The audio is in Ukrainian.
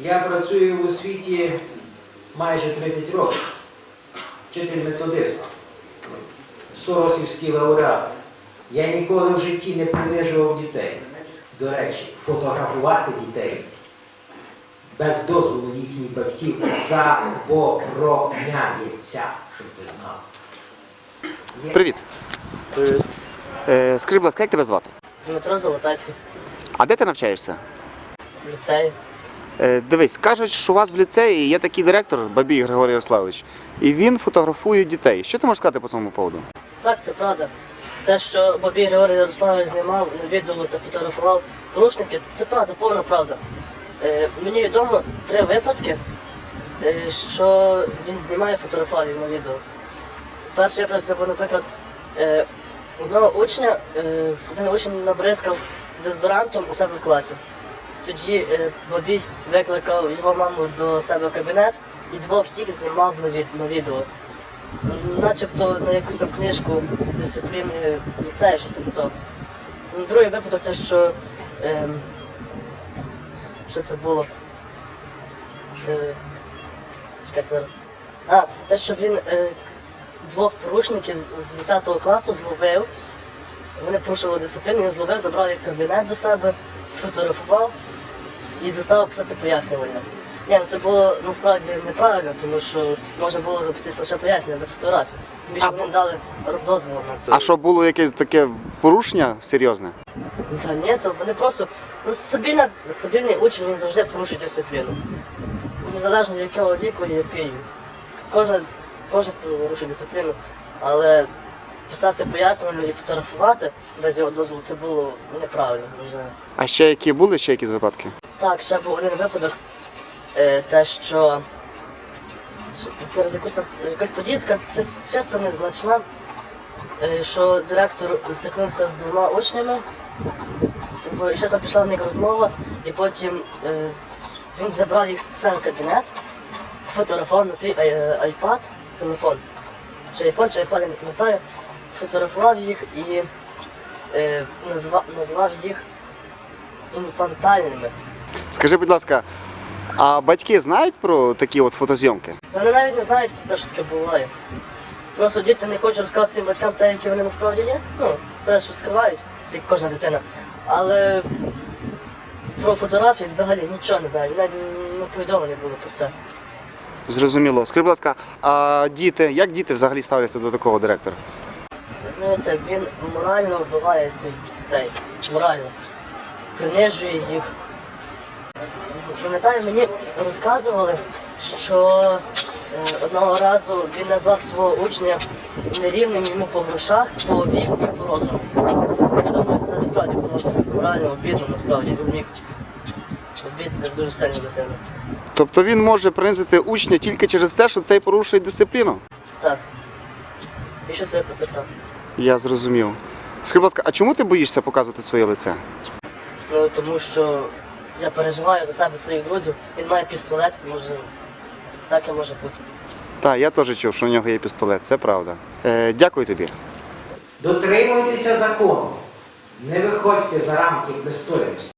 Я працюю у освіті майже 30 років. Вчитель методист, Соросівський лауреат. Я ніколи в житті не принижував дітей. До речі, фотографувати дітей без дозволу їхніх батьків забороняється, щоб ви знали. Є- Привіт. Е, скажи, будь ласка, як тебе звати? Дмитро Золотацький, А де ти навчаєшся? в ліцеї. Е, дивись, кажуть, що у вас в ліцеї є такий директор Бабій Григорій Ярославович, і він фотографує дітей. Що ти можеш сказати по цьому поводу? Так, це правда. Те, що Бабій Григорій Ярославович знімав на відео та фотографував порушники, це правда, повна правда. Е, мені відомо три випадки, е, що він знімає фотографії на відео. Перший випадок це був, наприклад, е, одного учня, е, один учень набризкав дезодорантом у себе в класі. Тоді е, Бабій викликав його маму до себе в кабінет і двох їх знімав на, від, на відео. Начебто на якусь там книжку дисципліни ліцею, щось там то. Ну, Другий випадок те, що. Ем, що це було? Е, чекайте зараз. А, те, що він е, двох порушників з 10 класу зловив. Вони порушували дисципліну, він зловив, забрав їх кабінет до себе, сфотографував і заставив писати пояснювання. Ні, ну це було насправді неправильно, тому що можна було запитати лише пояснення без фотографій. Тим більше вони дали дозвіл на це. А що було якесь таке порушення серйозне? Та ні, то вони просто ну, стабільна, стабільний учень він завжди порушує дисципліну. Незалежно від якого віку і який. Кожен, кожен порушує дисципліну, але писати пояснювання і фотографувати без його дозволу це було неправильно. не знаю. А ще які були ще якісь випадки? Так, ще був один випадок, е, те, що через якусь там якась подія, така чисто незначна, е, що директор стикнувся з двома учнями, в- і чесно пішла в них розмова, і потім е, він забрав їх в кабінет, сфотографував на свій ай- айпад, телефон, чи айфон, чи айпад, я не пам'ятаю, сфотографував їх і е, назвав, назвав їх інфантильними. Скажи, будь ласка, а батьки знають про такі от фотозйомки? Вони навіть не знають про те, що таке буває. Просто діти не хочуть розказувати своїм батькам те, які вони насправді є. Ну, те, що скривають, як кожна дитина. Але про фотографії взагалі нічого не знають. Навіть не повідомлені було про це. Зрозуміло. Скажи, будь ласка, а діти, як діти взагалі ставляться до такого директора? Знаєте, він морально вбиває цих дітей. Морально. Принижує їх. Пам'ятаю, мені розказували, що е, одного разу він назвав свого учня нерівним йому по грошах, по віку і по розуму. Я думаю, це справді було морально обідно, насправді він міг обідати дуже сильно дитину. Тобто він може принизити учня тільки через те, що цей порушує дисципліну? Так. І що себе так. Я зрозумів. Скажи, будь ласка, а чому ти боїшся показувати своє лице? Ну, тому що я переживаю за себе своїх друзів. Він має пістолет, може, всяке може бути. Так, я теж чув, що у нього є пістолет, це правда. Е, дякую тобі. Дотримуйтеся закону. Не виходьте за рамки пристойності.